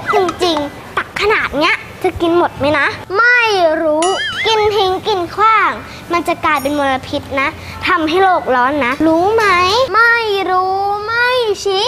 อะจริงๆ ตักขนาดเนี้ยจะกินหมดไหมนะ ไม่รู้ กินทิ้งกินขว้าง มันจะกลายเป็นมลพิษนะทำให้โลกร้อนนะ รู้ไหม ไม่รู้ไม่ชี้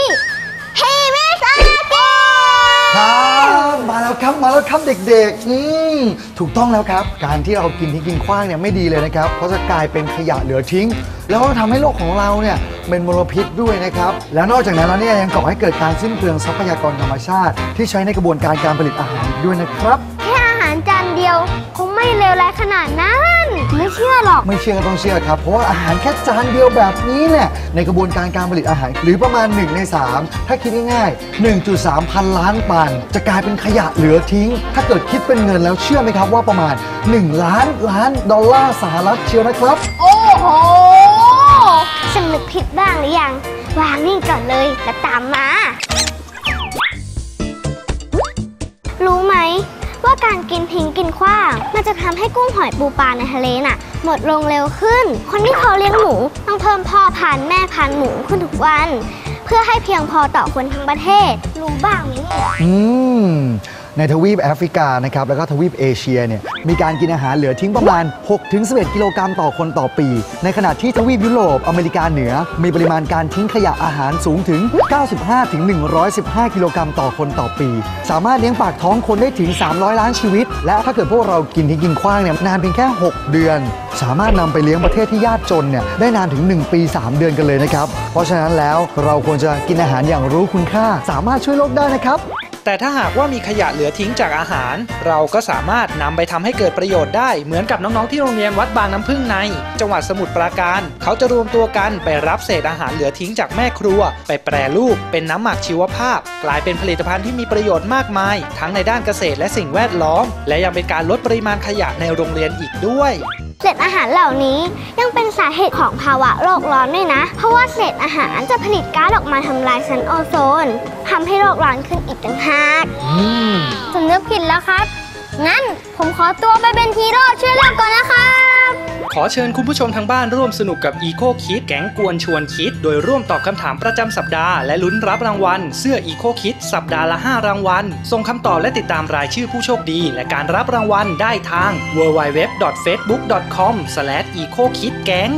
ครับมาแล้วครับเด็กๆ อืมถูกต้องแล้วครับ การที่เรากินทิ้งกินขว้างเนี่ยไม่ดีเลยนะครับ เพราะจะกลายเป็นขยะเหลือทิ้ง แล้วก็ทำให้โลกของเราเนี่ยเป็นมลพิษด้วยนะครับ แล้วนอกจากนั้นแล้วเนี่ยยังก่อให้เกิดการสิ้นเปลืองทรัพยากรธรรมชาติ ที่ใช้ในกระบวนการการผลิตอาหารอีกด้วยนะครับ แค่อาหารจานเดียว คงไม่เลวร้ายขนาดนั้น ไม่เชื่อหรอก ไม่เชื่อก็ต้องเชื่อครับ เพราะว่าอาหารแค่จานเดียวแบบนี้เนี่ยในกระบวนการการผลิตอาหาร หรือประมาณ 1 ใน 3 ถ้าคิดง่ายๆ 1.3 พันล้านตัน จะกลายเป็นขยะเหลือทิ้ง ถ้าเกิดคิดเป็นเงินแล้วเชื่อไหมครับว่าประมาณ 1 ล้านล้านดอลลาร์สหรัฐเชียวนะครับ โอ้โหสำนึกผิดบ้างหรือยัง วางนี่ก่อนเลยแล้วตามมา กว้าง มันจะทำให้กุ้งหอยปูปลาในทะเลน่ะ หมดลงเร็วขึ้น คนที่เขาเลี้ยงหมูต้องเพิ่มพ่อพันธุ์แม่พันธุ์หมูขึ้นทุกวัน เพื่อให้เพียงพอต่อคนทั้งประเทศ รู้บ้างไหมเนี่ยอืมในทวีปแอฟริกานะครับแล้วก็ทวีปเอเชียเนี่ยมีการกินอาหารเหลือทิ้งประมาณ 6-11 กิโลกรัมต่อคนต่อปี ในขณะที่ทวีปยุโรปอเมริกาเหนือ มีปริมาณการทิ้งขยะอาหารสูงถึง 95-115 กิโลกรัมต่อคนต่อปี สามารถเลี้ยงปากท้องคนได้ถึง 300 ล้านชีวิต และถ้าเกิดพวกเรากินทิ้งกินขว้างเนี่ยนานเพียงแค่ 6 เดือน สามารถนำไปเลี้ยงประเทศที่ยากจนเนี่ยได้นานถึง 1 ปี 3 เดือนกันเลยนะครับเพราะฉะนั้นแล้วเราควรจะกินอาหารอย่างรู้คุณค่า สามารถช่วยโลกได้นะครับ แต่ถ้าหากว่ามีขยะเหลือทิ้งจากอาหาร เราก็สามารถนำไปทำให้เกิดประโยชน์ได้เหมือนกับน้องๆที่โรงเรียนวัดบางน้ำพึ่งใน จังหวัดสมุทรปราการ เขาจะรวมตัวกันไปรับเศษอาหารเหลือทิ้งจากแม่ครัว ไปแปรรูปเป็นน้ำหมักชีวภาพ กลายเป็นผลิตภัณฑ์ที่มีประโยชน์มากมาย ทั้งในด้านเกษตรและสิ่งแวดล้อม และยังเป็นการลดปริมาณขยะในโรงเรียนอีกด้วยเศษอาหารเหล่านี้ยังเป็น เหตุของภาวะโลกร้อนด้วยนะ เพราะว่าเศษอาหารจะผลิตก๊าซออกมาทำลายชั้นโอโซนทำให้โลกร้อนขึ้นอีกต่างหากอืมสำนึกผิดแล้วครับ งั้นผมขอตัวไปเป็นฮีโร่ช่วยโลกก่อนนะครับ ขอเชิญคุณผู้ชมทางบ้านร่วมสนุกกับ Eco Kid แก๊งกวนชวนคิด โดยร่วมตอบคำถามประจำสัปดาห์และลุ้นรับรางวัล เสื้อ Eco Kid สัปดาห์ละ 5 รางวัล ส่งคำตอบและติดตามรายชื่อผู้โชคดี และการรับรางวัลได้ทาง www.facebook.com/ecokidgang